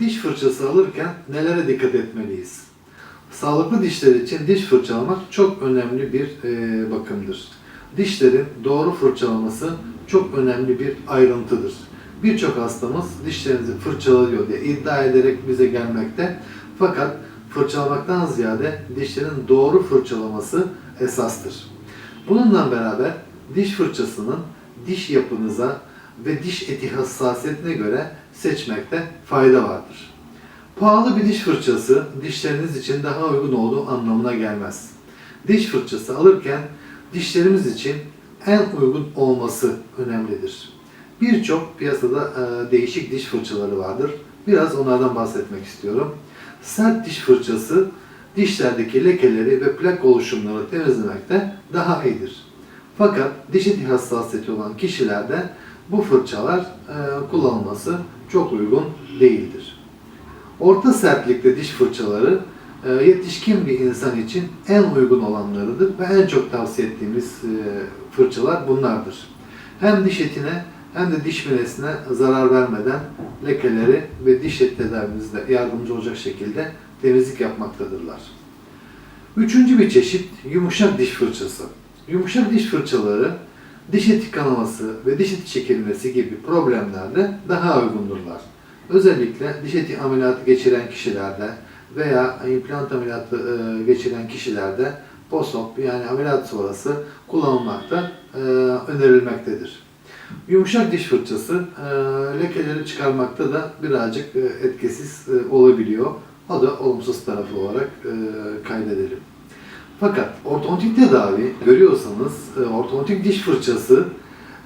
Diş fırçası alırken nelere dikkat etmeliyiz? Sağlıklı dişler için diş fırçalamak çok önemli bir e, bakımdır. Dişlerin doğru fırçalaması çok önemli bir ayrıntıdır. Birçok hastamız dişlerinizi fırçalıyor diye iddia ederek bize gelmekte. Fakat fırçalamaktan ziyade dişlerin doğru fırçalaması esastır. Bununla beraber diş fırçasının diş yapınıza ve diş eti hassasiyetine göre seçmekte fayda vardır. Pahalı bir diş fırçası dişleriniz için daha uygun olduğu anlamına gelmez. Diş fırçası alırken dişlerimiz için en uygun olması önemlidir. Birçok piyasada e, değişik diş fırçaları vardır. Biraz onlardan bahsetmek istiyorum. Sert diş fırçası dişlerdeki lekeleri ve plak oluşumları temizlemekte daha iyidir. Fakat diş eti hassasiyeti olan kişilerde bu fırçalar e, kullanılması çok uygun değildir. Orta sertlikte diş fırçaları e, yetişkin bir insan için en uygun olanlarıdır ve en çok tavsiye ettiğimiz e, fırçalar bunlardır. Hem diş etine hem de diş minesine zarar vermeden lekeleri ve diş et tedavimizde yardımcı olacak şekilde temizlik yapmaktadırlar. Üçüncü bir çeşit yumuşak diş fırçası. Yumuşak diş fırçaları diş eti kanaması ve diş eti çekilmesi gibi problemlerde daha uygundurlar. Özellikle diş eti ameliyatı geçiren kişilerde veya implant ameliyatı e, geçiren kişilerde POSOP yani ameliyat sonrası kullanılmakta e, önerilmektedir. Yumuşak diş fırçası e, lekeleri çıkarmakta da birazcık etkisiz olabiliyor. O da olumsuz tarafı olarak kaydedelim. Fakat ortodontik tedavi görüyorsanız e, ortodontik diş fırçası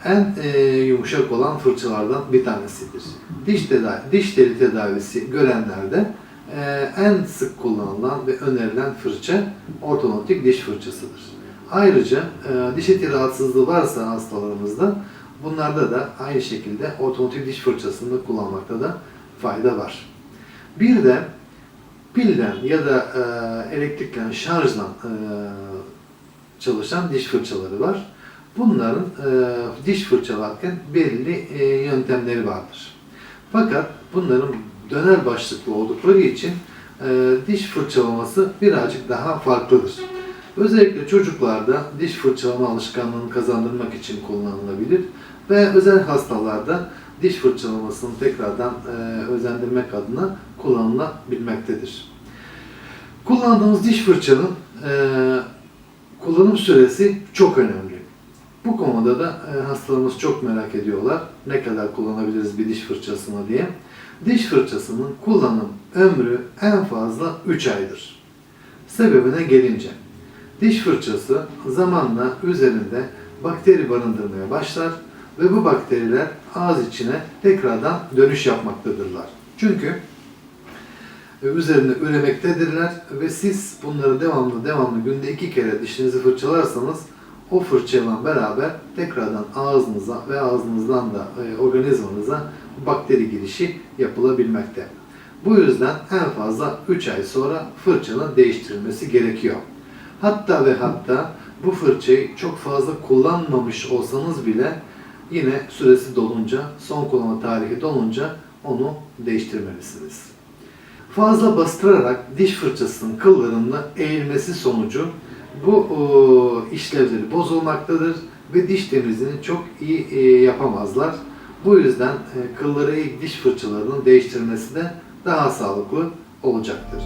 en e, yumuşak olan fırçalardan bir tanesidir. Diş tedavi, diş teli tedavisi görenlerde e, en sık kullanılan ve önerilen fırça ortodontik diş fırçasıdır. Ayrıca e, diş eti rahatsızlığı varsa hastalarımızda bunlarda da aynı şekilde ortodontik diş fırçasını kullanmakta da fayda var. Bir de pilden ya da e, elektrikle şarjla e, çalışan diş fırçaları var. Bunların e, diş fırçalarken belli e, yöntemleri vardır. Fakat bunların döner başlıklı oldukları için e, diş fırçalaması birazcık daha farklıdır. Özellikle çocuklarda diş fırçalama alışkanlığını kazandırmak için kullanılabilir ve özel hastalarda diş fırçalamasını tekrardan e, özendirmek adına kullanılabilmektedir. Kullandığımız diş fırçanın e, kullanım süresi çok önemli. Bu konuda da e, hastalarımız çok merak ediyorlar. Ne kadar kullanabiliriz bir diş fırçasını diye. Diş fırçasının kullanım ömrü en fazla 3 aydır. Sebebine gelince, diş fırçası zamanla üzerinde bakteri barındırmaya başlar ve bu bakteriler ağız içine tekrardan dönüş yapmaktadırlar. Çünkü e, üzerinde üremektedirler ve siz bunları devamlı devamlı günde iki kere dişinizi fırçalarsanız o fırçayla beraber tekrardan ağzınıza ve ağzınızdan da e, organizmanıza bakteri girişi yapılabilmekte. Bu yüzden en fazla 3 ay sonra fırçanın değiştirilmesi gerekiyor. Hatta ve hatta bu fırçayı çok fazla kullanmamış olsanız bile yine süresi dolunca, son kullanma tarihi dolunca onu değiştirmelisiniz. Fazla bastırarak diş fırçasının kıllarının eğilmesi sonucu bu o, işlevleri bozulmaktadır ve diş temizliğini çok iyi e, yapamazlar. Bu yüzden e, kılları diş fırçalarının değiştirilmesi de daha sağlıklı olacaktır.